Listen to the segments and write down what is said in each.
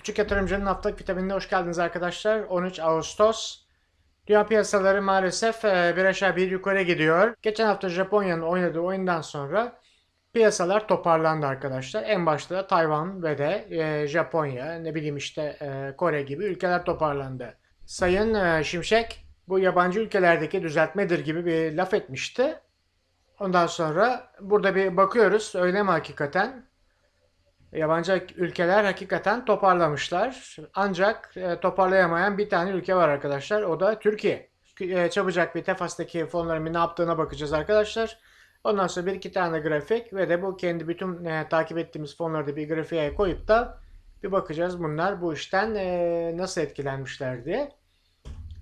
Küçük Yatırımcının Haftalık Vitaminine hoş geldiniz arkadaşlar. 13 Ağustos. Dünya piyasaları maalesef e, bir aşağı bir yukarı gidiyor. Geçen hafta Japonya'nın oynadığı oyundan sonra piyasalar toparlandı arkadaşlar. En başta da Tayvan ve de e, Japonya, ne bileyim işte e, Kore gibi ülkeler toparlandı. Sayın Şimşek bu yabancı ülkelerdeki düzeltmedir gibi bir laf etmişti. Ondan sonra burada bir bakıyoruz öyle mi hakikaten? Yabancı ülkeler hakikaten toparlamışlar. Ancak e, toparlayamayan bir tane ülke var arkadaşlar. O da Türkiye. E, çabucak bir Tefas'taki fonların ne yaptığına bakacağız arkadaşlar. Ondan sonra bir iki tane grafik ve de bu kendi bütün e, takip ettiğimiz fonları da bir grafiğe koyup da bir bakacağız bunlar bu işten e, nasıl etkilenmişler diye.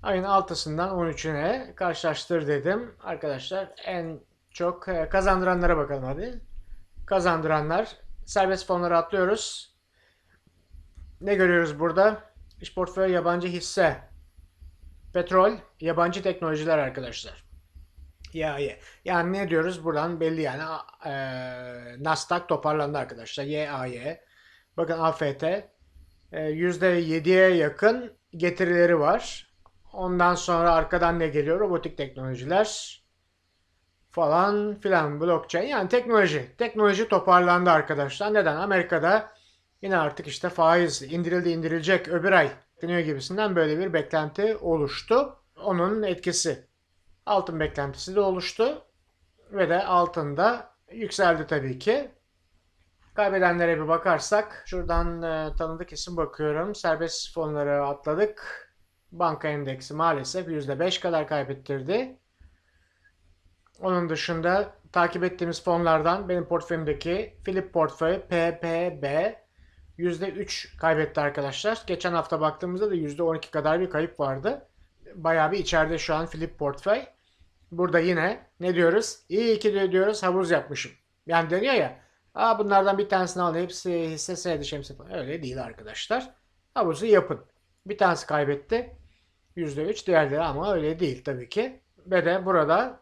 Ayın 6'sından 13'üne karşılaştır dedim. Arkadaşlar en çok e, kazandıranlara bakalım hadi. Kazandıranlar serbest fonları atlıyoruz. Ne görüyoruz burada? İş portföy yabancı hisse. Petrol, yabancı teknolojiler arkadaşlar. Ya, ya. Yani ne diyoruz buradan belli yani e, Nasdaq toparlandı arkadaşlar. YAY. Bakın AFT e, %7'ye yakın getirileri var. Ondan sonra arkadan ne geliyor? Robotik teknolojiler falan filan blockchain yani teknoloji. Teknoloji toparlandı arkadaşlar. Neden? Amerika'da yine artık işte faiz indirildi indirilecek öbür ay deniyor gibisinden böyle bir beklenti oluştu. Onun etkisi. Altın beklentisi de oluştu. Ve de altında yükseldi tabii ki. Kaybedenlere bir bakarsak şuradan e, tanıdık isim bakıyorum. Serbest fonları atladık. Banka endeksi maalesef %5 kadar kaybettirdi. Onun dışında takip ettiğimiz fonlardan benim portföyümdeki Philip portföy PPB %3 kaybetti arkadaşlar. Geçen hafta baktığımızda da %12 kadar bir kayıp vardı. Bayağı bir içeride şu an Philip portföy. Burada yine ne diyoruz? İyi ki de diyoruz havuz yapmışım. Yani deniyor ya. Aa bunlardan bir tanesini al hepsi hisse senedi şemsi falan. Öyle değil arkadaşlar. Havuzu yapın. Bir tanesi kaybetti. %3 diğerleri ama öyle değil tabii ki. Ve de burada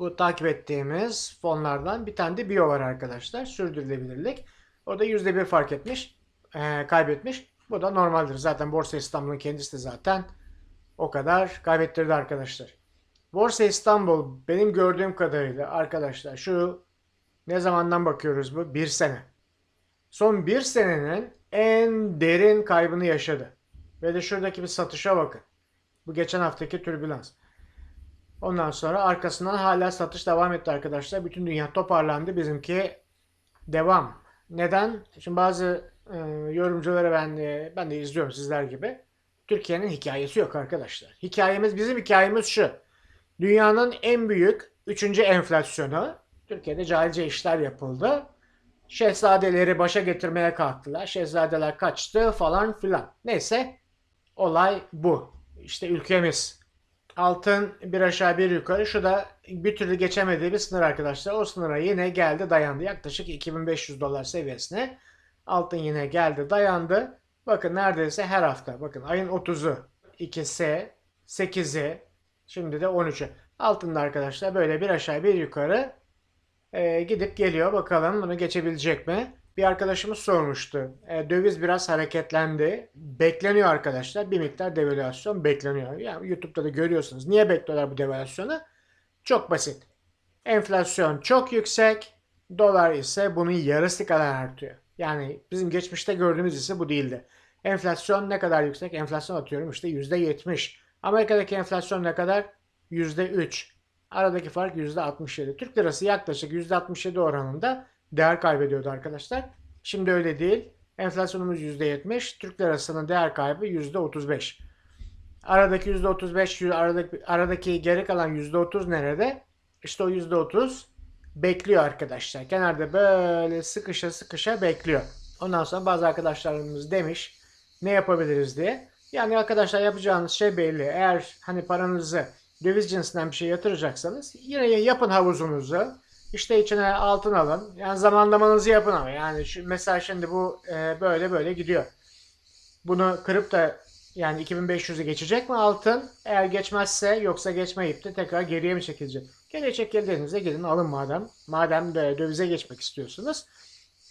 bu takip ettiğimiz fonlardan bir tane de bio var arkadaşlar. Sürdürülebilirlik. O da %1 fark etmiş. E, kaybetmiş. Bu da normaldir. Zaten Borsa İstanbul'un kendisi de zaten o kadar kaybettirdi arkadaşlar. Borsa İstanbul benim gördüğüm kadarıyla arkadaşlar şu ne zamandan bakıyoruz bu? Bir sene. Son bir senenin en derin kaybını yaşadı. Ve de şuradaki bir satışa bakın. Bu geçen haftaki türbülans. Ondan sonra arkasından hala satış devam etti arkadaşlar. Bütün dünya toparlandı. Bizimki devam. Neden? Şimdi bazı e, yorumcuları ben de, ben de izliyorum sizler gibi. Türkiye'nin hikayesi yok arkadaşlar. Hikayemiz bizim hikayemiz şu. Dünyanın en büyük üçüncü enflasyonu. Türkiye'de cahilce işler yapıldı. Şehzadeleri başa getirmeye kalktılar. Şehzadeler kaçtı falan filan. Neyse olay bu. İşte ülkemiz altın bir aşağı bir yukarı. Şu da bir türlü geçemediği bir sınır arkadaşlar. O sınıra yine geldi dayandı. Yaklaşık 2500 dolar seviyesine. Altın yine geldi dayandı. Bakın neredeyse her hafta. Bakın ayın 30'u, 2'si, 8'i, şimdi de 13'ü. Altında arkadaşlar böyle bir aşağı bir yukarı e, gidip geliyor. Bakalım bunu geçebilecek mi? Bir arkadaşımız sormuştu. E, döviz biraz hareketlendi. Bekleniyor arkadaşlar. Bir miktar devalüasyon bekleniyor. Yani YouTube'da da görüyorsunuz. Niye bekliyorlar bu devalüasyonu? Çok basit. Enflasyon çok yüksek. Dolar ise bunun yarısı kadar artıyor. Yani bizim geçmişte gördüğümüz ise bu değildi. Enflasyon ne kadar yüksek? Enflasyon atıyorum işte %70. Amerika'daki enflasyon ne kadar? %3. Aradaki fark %67. Türk lirası yaklaşık %67 oranında değer kaybediyordu arkadaşlar. Şimdi öyle değil. Enflasyonumuz %70, Türk lirasının değer kaybı %35. Aradaki %35, aradaki, aradaki geri kalan %30 nerede? İşte o %30 bekliyor arkadaşlar. Kenarda böyle sıkışa sıkışa bekliyor. Ondan sonra bazı arkadaşlarımız demiş ne yapabiliriz diye. Yani arkadaşlar yapacağınız şey belli. Eğer hani paranızı döviz cinsinden bir şey yatıracaksanız yine yapın havuzunuzu. İşte içine altın alın. Yani zamanlamanızı yapın ama. Yani şu, mesela şimdi bu e, böyle böyle gidiyor. Bunu kırıp da yani 2500'ü geçecek mi altın? Eğer geçmezse yoksa geçmeyip de tekrar geriye mi çekilecek? Geriye çekildiğinizde gidin alın madem. Madem de dövize geçmek istiyorsunuz.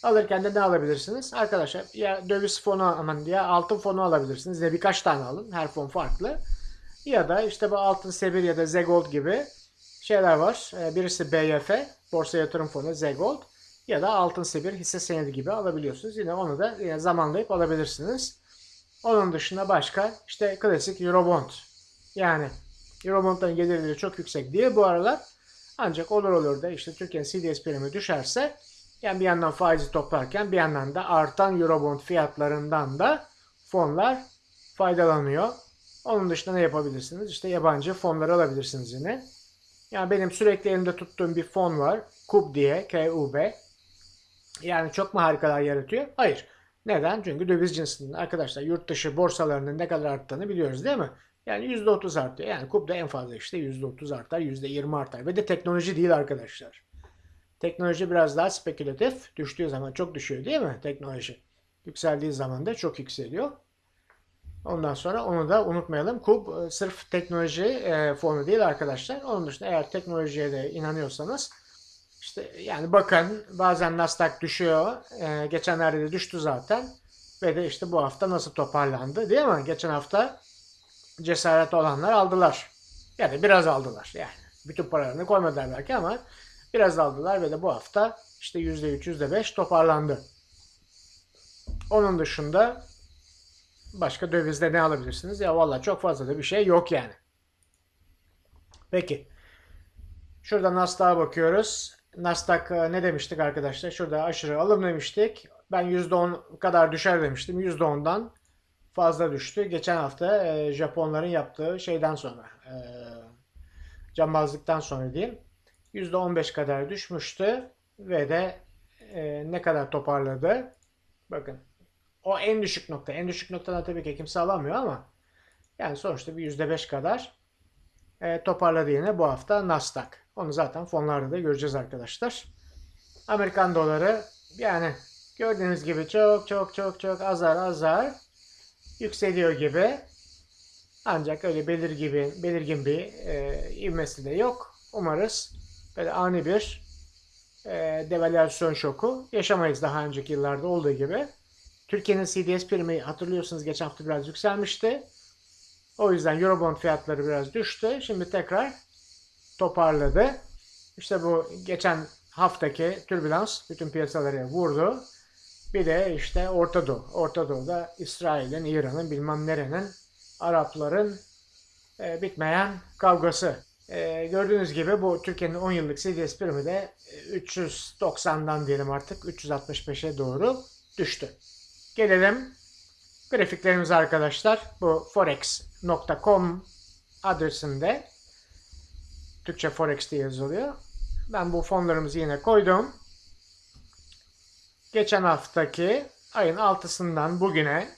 Alırken de ne alabilirsiniz? Arkadaşlar ya döviz fonu aman ya altın fonu alabilirsiniz. Ya birkaç tane alın. Her fon farklı. Ya da işte bu altın sebir ya da Zegold gibi şeyler var. Ee, Birisi BYF, Borsa Yatırım Fonu Zegold ya da altın sebir hisse senedi gibi alabiliyorsunuz. Yine onu da yine zamanlayıp alabilirsiniz. Onun dışında başka işte klasik Eurobond. Yani Eurobond'ların gelirleri çok yüksek diye bu aralar ancak olur olur da işte Türkiye'nin CDS primi düşerse yani bir yandan faizi toplarken bir yandan da artan Eurobond fiyatlarından da fonlar faydalanıyor. Onun dışında ne yapabilirsiniz? İşte yabancı fonları alabilirsiniz yine. Yani benim sürekli elimde tuttuğum bir fon var. KUB diye, KUB. Yani çok mu harikalar yaratıyor? Hayır. Neden? Çünkü döviz cinsinin arkadaşlar yurt dışı borsalarının ne kadar arttığını biliyoruz değil mi? Yani %30 artıyor. Yani KUB'da en fazla işte %30 artar, %20 artar. Ve de teknoloji değil arkadaşlar. Teknoloji biraz daha spekülatif. Düştüğü zaman çok düşüyor değil mi teknoloji? Yükseldiği zaman da çok yükseliyor. Ondan sonra onu da unutmayalım. KUB e, sırf teknoloji e, fonu değil arkadaşlar. Onun dışında eğer teknolojiye de inanıyorsanız işte yani bakın bazen Nasdaq düşüyor. E, geçenlerde de düştü zaten. Ve de işte bu hafta nasıl toparlandı değil mi? Geçen hafta cesaret olanlar aldılar. Yani biraz aldılar yani. Bütün paralarını koymadılar belki ama biraz aldılar ve de bu hafta işte %3, %5 toparlandı. Onun dışında başka dövizde ne alabilirsiniz? Ya valla çok fazla da bir şey yok yani. Peki. Şurada Nasdaq'a bakıyoruz. Nasdaq e, ne demiştik arkadaşlar? Şurada aşırı alım demiştik. Ben %10 kadar düşer demiştim. %10'dan fazla düştü. Geçen hafta e, Japonların yaptığı şeyden sonra e, cambazlıktan sonra diyeyim. %15 kadar düşmüştü ve de e, ne kadar toparladı? Bakın o en düşük nokta. En düşük noktadan tabii ki kimse alamıyor ama yani sonuçta bir %5 kadar e, toparladı yine bu hafta Nasdaq. Onu zaten fonlarda da göreceğiz arkadaşlar. Amerikan doları yani gördüğünüz gibi çok çok çok çok azar azar yükseliyor gibi. Ancak öyle belir gibi, belirgin bir e, ivmesi de yok. Umarız böyle ani bir e, devalüasyon şoku yaşamayız daha önceki yıllarda olduğu gibi. Türkiye'nin CDS primi hatırlıyorsunuz geçen hafta biraz yükselmişti. O yüzden Eurobond fiyatları biraz düştü. Şimdi tekrar toparladı. İşte bu geçen haftaki türbülans bütün piyasaları vurdu. Bir de işte Orta Doğu. Orta Doğu'da İsrail'in, İran'ın bilmem nerenin, Arapların e, bitmeyen kavgası. E, gördüğünüz gibi bu Türkiye'nin 10 yıllık CDS primi de 390'dan diyelim artık 365'e doğru düştü. Gelelim grafiklerimize arkadaşlar. Bu forex.com adresinde Türkçe forex diye yazılıyor. Ben bu fonlarımızı yine koydum. Geçen haftaki ayın 6'sından bugüne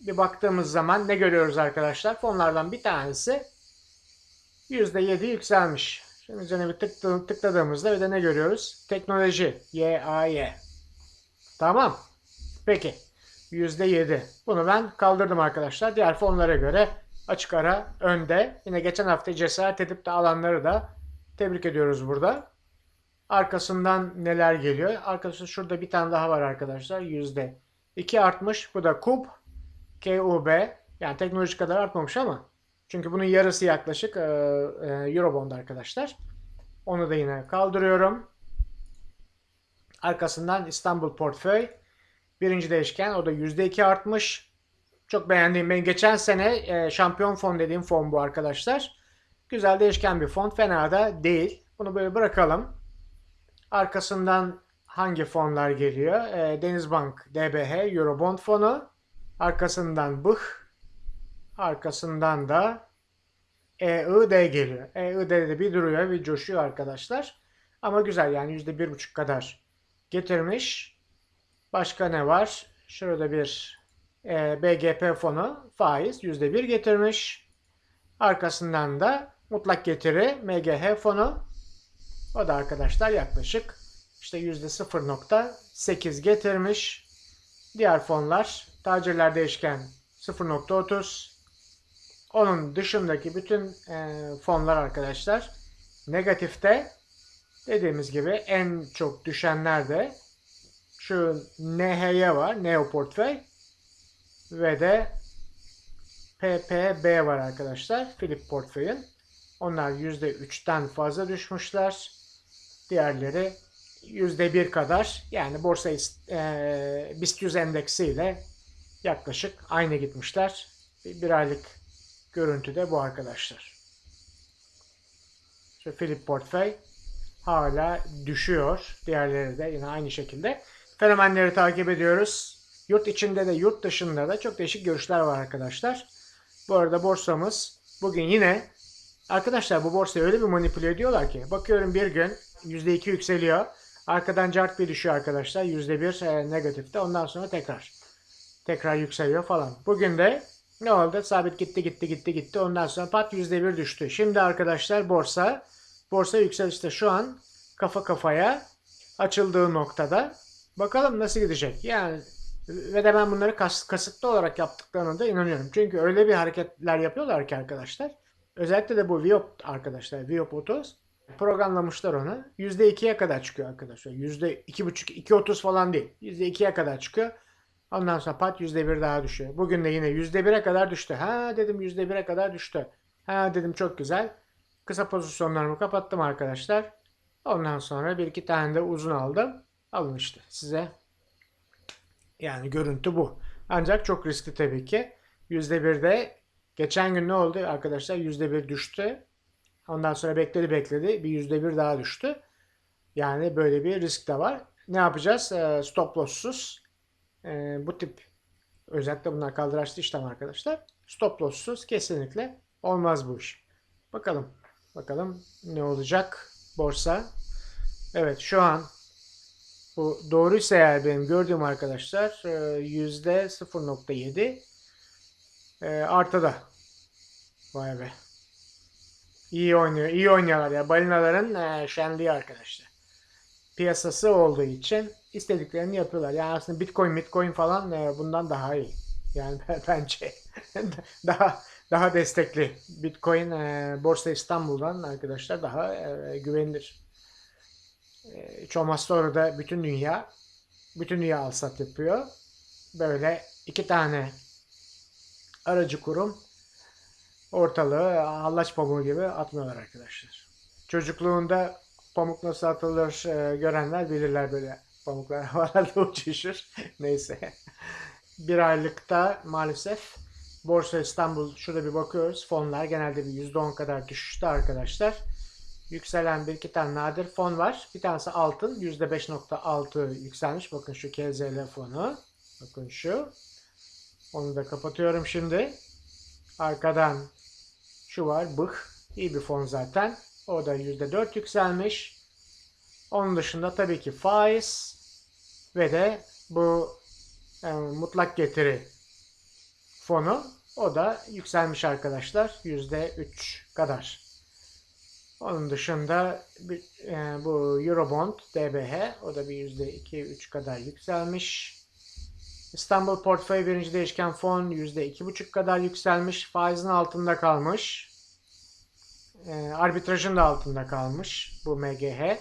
bir baktığımız zaman ne görüyoruz arkadaşlar? Fonlardan bir tanesi %7 yükselmiş. Şimdi üzerine bir tıkladığımızda bir de ne görüyoruz? Teknoloji. YAY. Tamam. Peki. %7. Bunu ben kaldırdım arkadaşlar. Diğer fonlara göre açık ara önde. Yine geçen hafta cesaret edip de alanları da tebrik ediyoruz burada. Arkasından neler geliyor? Arkasında şurada bir tane daha var arkadaşlar. %2 artmış. Bu da KUB. KUB. Yani teknoloji kadar artmamış ama. Çünkü bunun yarısı yaklaşık e, e, Eurobond arkadaşlar. Onu da yine kaldırıyorum. Arkasından İstanbul Portföy. Birinci değişken o da %2 artmış. Çok beğendiğim ben geçen sene e, şampiyon fon dediğim fon bu arkadaşlar. Güzel değişken bir fon. Fena da değil. Bunu böyle bırakalım. Arkasından hangi fonlar geliyor? E, Denizbank DBH Eurobond fonu. Arkasından BIH. Arkasından da EID geliyor. EID'de de bir duruyor bir coşuyor arkadaşlar. Ama güzel yani %1,5 kadar getirmiş. Başka ne var? Şurada bir e, BGP fonu faiz %1 getirmiş. Arkasından da mutlak getiri MGH fonu. O da arkadaşlar yaklaşık işte %0.8 getirmiş. Diğer fonlar tacirler değişken 0.30. Onun dışındaki bütün e, fonlar arkadaşlar negatifte. Dediğimiz gibi en çok düşenler de Şu NHY var. Neo Portföy. Ve de PPB var arkadaşlar. Philip Portföy'ün. Onlar %3'ten fazla düşmüşler. Diğerleri %1 kadar. Yani borsa e, BIST 100 endeksiyle yaklaşık aynı gitmişler. Bir, bir aylık görüntü de bu arkadaşlar. Şu Philip Portföy hala düşüyor. Diğerleri de yine aynı şekilde. Fenomenleri takip ediyoruz. Yurt içinde de yurt dışında da çok değişik görüşler var arkadaşlar. Bu arada borsamız bugün yine arkadaşlar bu borsayı öyle bir manipüle ediyorlar ki bakıyorum bir gün %2 yükseliyor. Arkadan cart bir düşüyor arkadaşlar. %1 e, negatifte. Ondan sonra tekrar tekrar yükseliyor falan. Bugün de ne oldu? Sabit gitti gitti gitti gitti. Ondan sonra pat %1 düştü. Şimdi arkadaşlar borsa borsa yükselişte şu an kafa kafaya açıldığı noktada. Bakalım nasıl gidecek. Yani ve de ben bunları kas, kasıtlı olarak yaptıklarına da inanıyorum. Çünkü öyle bir hareketler yapıyorlar ki arkadaşlar. Özellikle de bu Viop arkadaşlar. Viop 30 programlamışlar onu. %2'ye kadar çıkıyor arkadaşlar. %2,5, 2,30 falan değil. %2'ye kadar çıkıyor. Ondan sonra pat %1 daha düşüyor. Bugün de yine %1'e kadar düştü. Ha dedim %1'e kadar düştü. Ha dedim çok güzel. Kısa pozisyonlarımı kapattım arkadaşlar. Ondan sonra bir iki tane de uzun aldım. Alın işte size. Yani görüntü bu. Ancak çok riskli tabii ki. %1'de geçen gün ne oldu arkadaşlar? %1 düştü. Ondan sonra bekledi bekledi. Bir %1 daha düştü. Yani böyle bir risk de var. Ne yapacağız? Ee, stop loss'suz. Ee, bu tip özellikle bunlar kaldıraçlı işlem arkadaşlar. Stop loss'suz kesinlikle olmaz bu iş. Bakalım. Bakalım ne olacak borsa. Evet şu an bu doğruysa eğer benim gördüğüm arkadaşlar e, yüzde 0.7 e, artıda. Vay be. İyi oynuyor. iyi oynuyorlar ya. Balinaların e, şenliği arkadaşlar. Piyasası olduğu için istediklerini yapıyorlar. Yani aslında Bitcoin, Bitcoin falan bundan daha iyi. Yani bence daha daha destekli. Bitcoin Borsa İstanbul'dan arkadaşlar daha güvenilir. Hiç olmazsa orada bütün dünya bütün dünya alsat yapıyor. Böyle iki tane aracı kurum ortalığı hallaç pamuğu gibi atmıyorlar arkadaşlar. Çocukluğunda pamuk nasıl atılır e, görenler bilirler böyle pamuklar havalarda uçuşur. Neyse. Bir aylıkta maalesef Borsa İstanbul şurada bir bakıyoruz. Fonlar genelde bir %10 kadar düşüştü arkadaşlar. Yükselen bir iki tane nadir fon var. Bir tanesi altın. %5.6 yükselmiş. Bakın şu KZL fonu. Bakın şu. Onu da kapatıyorum şimdi. Arkadan şu var. Bıh. İyi bir fon zaten. O da %4 yükselmiş. Onun dışında tabii ki faiz ve de bu e, mutlak getiri fonu o da yükselmiş arkadaşlar. %3 kadar. Onun dışında e, bu Eurobond DBH o da bir %2-3 kadar yükselmiş. İstanbul Portföy birinci değişken fon %2,5 kadar yükselmiş. Faizin altında kalmış. E, arbitrajın da altında kalmış bu MGH.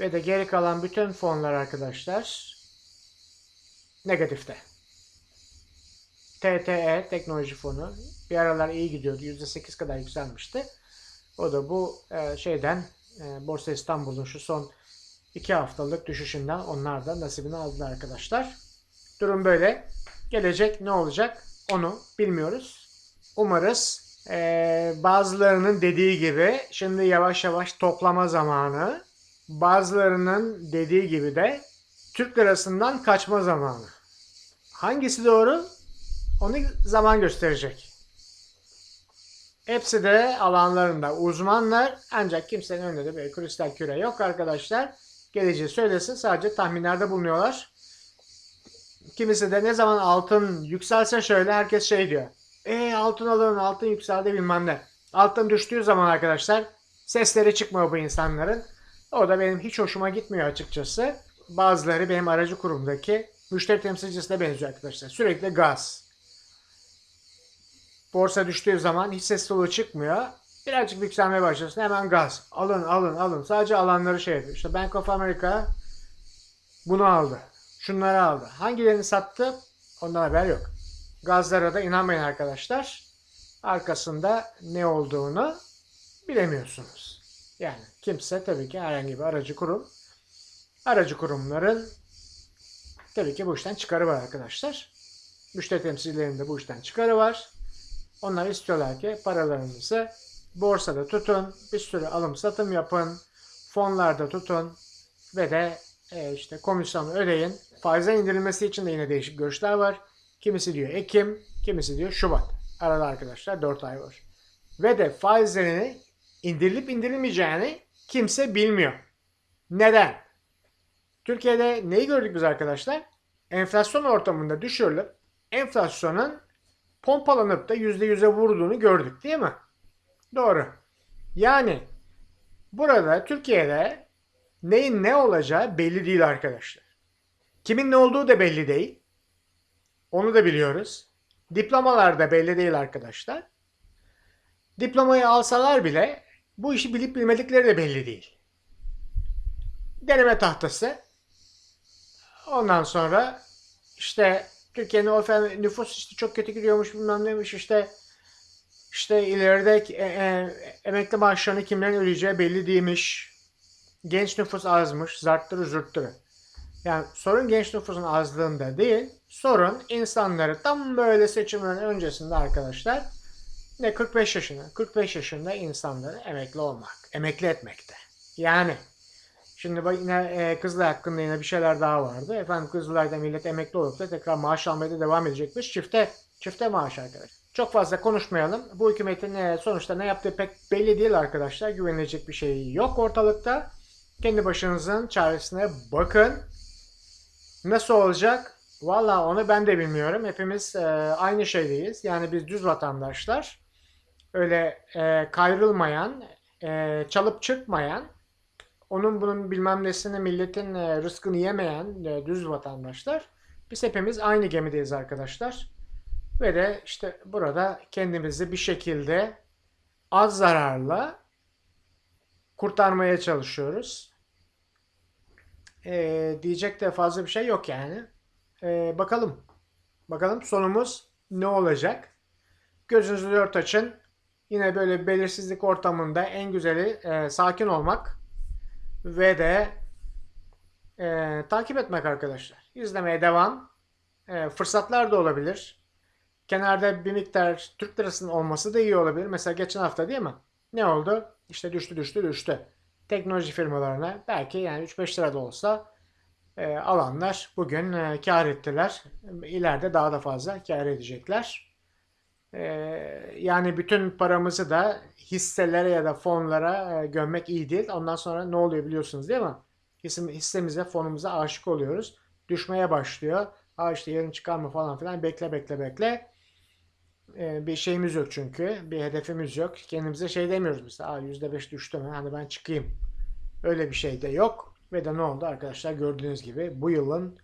Ve de geri kalan bütün fonlar arkadaşlar negatifte. TTE teknoloji fonu bir aralar iyi gidiyordu. %8 kadar yükselmişti. O da bu e, şeyden e, Borsa İstanbul'un şu son iki haftalık düşüşünden onlar da nasibini aldılar arkadaşlar. Durum böyle. Gelecek ne olacak onu bilmiyoruz. Umarız e, bazılarının dediği gibi şimdi yavaş yavaş toplama zamanı. Bazılarının dediği gibi de Türk lirasından kaçma zamanı. Hangisi doğru? Onu zaman gösterecek. Hepsi de alanlarında uzmanlar ancak kimsenin önünde de bir kristal küre yok arkadaşlar. Geleceği söylesin sadece tahminlerde bulunuyorlar. Kimisi de ne zaman altın yükselse şöyle herkes şey diyor. E altın alın altın yükseldi bilmem ne. Altın düştüğü zaman arkadaşlar sesleri çıkmıyor bu insanların. O da benim hiç hoşuma gitmiyor açıkçası. Bazıları benim aracı kurumdaki müşteri temsilcisine benziyor arkadaşlar. Sürekli gaz. Borsa düştüğü zaman hiç ses çıkmıyor. Birazcık yükselmeye başlasın hemen gaz. Alın alın alın. Sadece alanları şey yapıyor. İşte Bank of America Bunu aldı. Şunları aldı. Hangilerini sattı? Ondan haber yok. Gazlara da inanmayın arkadaşlar. Arkasında ne olduğunu bilemiyorsunuz. Yani kimse tabii ki herhangi bir aracı kurum. Aracı kurumların tabii ki bu işten çıkarı var arkadaşlar. Müşteri temsilcilerinde bu işten çıkarı var. Onlar istiyorlar ki paralarınızı borsada tutun, bir sürü alım satım yapın, fonlarda tutun ve de e, işte komisyonu ödeyin. Faize indirilmesi için de yine değişik görüşler var. Kimisi diyor Ekim, kimisi diyor Şubat. Arada arkadaşlar 4 ay var. Ve de faizlerini indirilip indirilmeyeceğini kimse bilmiyor. Neden? Türkiye'de neyi gördük biz arkadaşlar? Enflasyon ortamında düşürülüp enflasyonun pompalanıp da %100'e vurduğunu gördük değil mi? Doğru. Yani burada Türkiye'de neyin ne olacağı belli değil arkadaşlar. Kimin ne olduğu da belli değil. Onu da biliyoruz. Diplomalar da belli değil arkadaşlar. Diplomayı alsalar bile bu işi bilip bilmedikleri de belli değil. Deneme tahtası. Ondan sonra işte Türkiye'nin o efendim nüfus işte çok kötü gidiyormuş bilmem neymiş işte işte ileride e, e, emekli maaşlarını kimlerin ödeyeceği belli değilmiş. Genç nüfus azmış. Zarttırı zürttürü. Yani sorun genç nüfusun azlığında değil. Sorun insanları tam böyle seçimlerin öncesinde arkadaşlar ne 45 yaşında 45 yaşında insanları emekli olmak. Emekli etmekte. Yani Şimdi bak yine e, Kızılay hakkında yine bir şeyler daha vardı. Efendim Kızılay'da millet emekli olup da tekrar maaş almaya da devam edecekmiş. Çifte çifte maaş arkadaşlar. Çok fazla konuşmayalım. Bu hükümetin e, sonuçta ne yaptığı pek belli değil arkadaşlar. Güvenilecek bir şey yok ortalıkta. Kendi başınızın çaresine bakın. Nasıl olacak? Valla onu ben de bilmiyorum. Hepimiz e, aynı şeydeyiz. Yani biz düz vatandaşlar. Öyle e, kayrılmayan, e, çalıp çıkmayan, onun bunun bilmem nesini milletin e, rızkını yemeyen e, düz vatandaşlar. Biz hepimiz aynı gemideyiz arkadaşlar. Ve de işte burada kendimizi bir şekilde az zararla kurtarmaya çalışıyoruz. Ee, diyecek de fazla bir şey yok yani. Ee, bakalım. Bakalım sonumuz ne olacak? Gözünüzü dört açın. Yine böyle belirsizlik ortamında en güzeli e, sakin olmak ve de e, takip etmek arkadaşlar. İzlemeye devam. E, fırsatlar da olabilir. Kenarda bir miktar Türk lirasının olması da iyi olabilir. Mesela geçen hafta değil mi? Ne oldu? İşte düştü düştü düştü. Teknoloji firmalarına belki yani 3-5 lira da olsa e, alanlar bugün e, kar ettiler. İleride daha da fazla kar edecekler. E, yani bütün paramızı da hisselere ya da fonlara e, gömmek iyi değil. Ondan sonra ne oluyor biliyorsunuz değil mi? Hissemize, fonumuza aşık oluyoruz. Düşmeye başlıyor. Aa işte yarın çıkar mı falan filan. Bekle bekle bekle. Ee, bir şeyimiz yok çünkü. Bir hedefimiz yok. Kendimize şey demiyoruz mesela. Aa %5 düştü mü? Hani ben çıkayım. Öyle bir şey de yok. Ve de ne oldu arkadaşlar? Gördüğünüz gibi bu yılın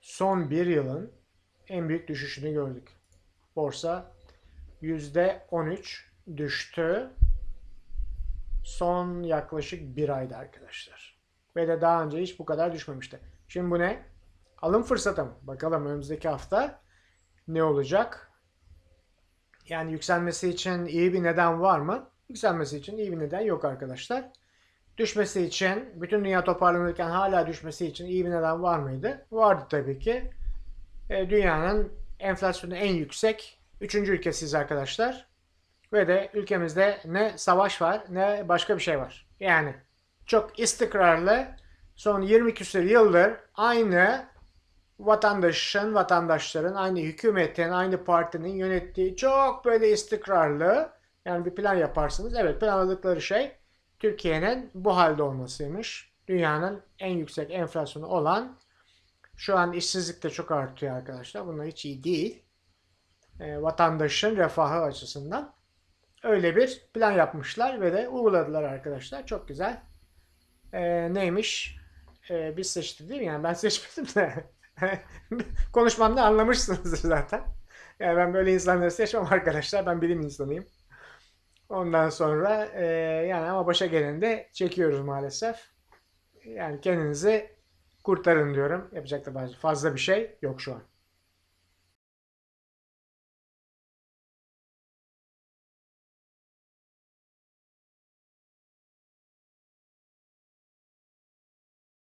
son bir yılın en büyük düşüşünü gördük. Borsa %13 düştü. Son yaklaşık bir ayda arkadaşlar. Ve de daha önce hiç bu kadar düşmemişti. Şimdi bu ne? Alım fırsatı mı? Bakalım önümüzdeki hafta ne olacak? Yani yükselmesi için iyi bir neden var mı? Yükselmesi için iyi bir neden yok arkadaşlar. Düşmesi için, bütün dünya toparlanırken hala düşmesi için iyi bir neden var mıydı? Vardı tabii ki. E, dünyanın enflasyonu en yüksek 3. ülkesiyiz arkadaşlar. Ve de ülkemizde ne savaş var ne başka bir şey var. Yani çok istikrarlı son 20 küsur yıldır aynı vatandaşın, vatandaşların, aynı hükümetin, aynı partinin yönettiği çok böyle istikrarlı yani bir plan yaparsınız. Evet planladıkları şey Türkiye'nin bu halde olmasıymış. Dünyanın en yüksek enflasyonu olan şu an işsizlik de çok artıyor arkadaşlar. Bunlar hiç iyi değil. E, vatandaşın refahı açısından öyle bir plan yapmışlar ve de uyguladılar arkadaşlar. Çok güzel. E, neymiş? E, biz seçtik değil mi? Yani ben seçmedim de. Konuşmamda anlamışsınızdır zaten. Yani ben böyle insanları seçmem arkadaşlar. Ben bilim insanıyım. Ondan sonra e, yani ama başa gelende çekiyoruz maalesef. Yani kendinizi kurtarın diyorum. Yapacak da fazla bir şey yok şu an.